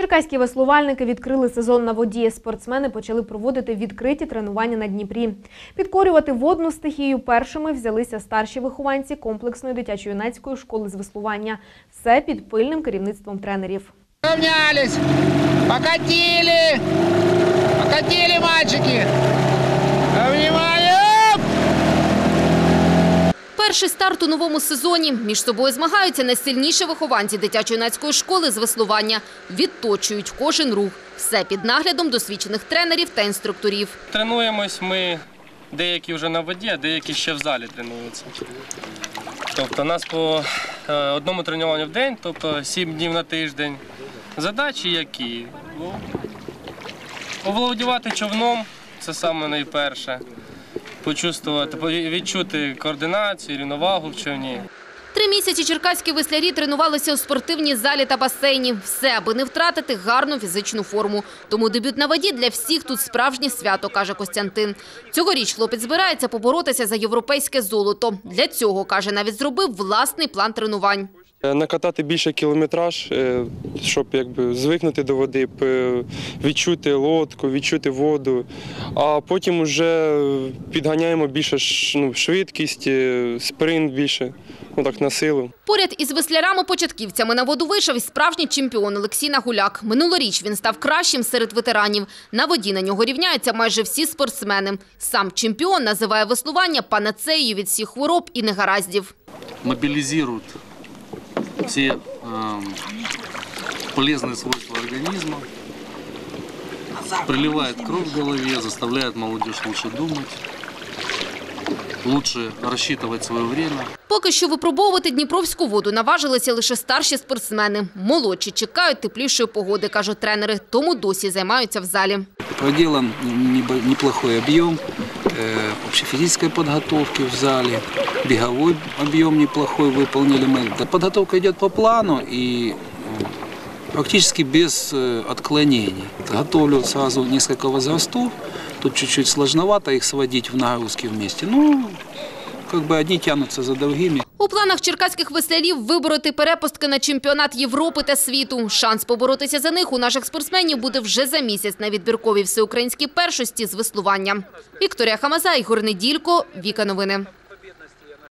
Черкаські веслувальники відкрили сезон на воді. Спортсмени почали проводити відкриті тренування на Дніпрі. Підкорювати водну стихію першими взялися старші вихованці комплексної дитячо-юнацької школи з веслування. Все під пильним керівництвом тренерів. Равнялись. Покатили. Покатили, мальчики. Перший старт у новому сезоні. Між собою змагаються найсильніші вихованці дитячо-юнацької школи з веслування. Відточують кожен рух. Все під наглядом досвідчених тренерів та інструкторів. Тренуємось ми деякі вже на воді, а деякі ще в залі тренуються. Тобто нас по е, одному тренуванню в день, тобто 7 днів на тиждень. Задачі які? Ну, човном це найперше. Почувствувати, відчути координацію, рівновагу в човні. Три місяці черкаські веслярі тренувалися у спортивній залі та басейні. Все, аби не втратити гарну фізичну форму. Тому дебют на воді для всіх тут справжнє свято, каже Костянтин. Цьогоріч хлопець збирається поборотися за європейське золото. Для цього, каже, навіть зробив власний план тренувань. Е, Накатати більше кілометраж, е, щоб якби звикнути до води, відчути лодку, відчути воду. А потім вже підганяємо більше ну, швидкість, е, спринт більше, ну так на силу. Поряд із веслярами-початківцями на воду вийшов справжній чемпіон Олексій Нагуляк. Минулоріч він став кращим серед ветеранів. На воді на нього рівняються майже всі спортсмени. Сам чемпіон називає веслування панацеєю від всіх хвороб і негараздів. мобилизирует все эм, полезные свойства организма, приливает кровь в голове, заставляет молодежь лучше думать, лучше рассчитывать свое время. Поки що випробовувати Дніпровську воду наважилися лише старші спортсмени. Молодші чекають теплішої погоди, кажуть тренери, тому досі займаються в залі. Проделан небо- неплохой объем э, общефизической подготовки в зале, беговой объем неплохой выполнили мы. Да, Подготовка идет по плану и м, практически без э, отклонений. Готовлю сразу несколько возрастов. Тут чуть-чуть сложновато их сводить в нагрузки вместе. Ну, как бы одни тянутся за другими. У планах черкаських веслярів вибороти перепустки на чемпіонат Європи та світу. Шанс поборотися за них у наших спортсменів буде вже за місяць на відбірковій всеукраїнській першості з веслування. Вікторія Хамаза, Ігор Неділько, Віка Новини.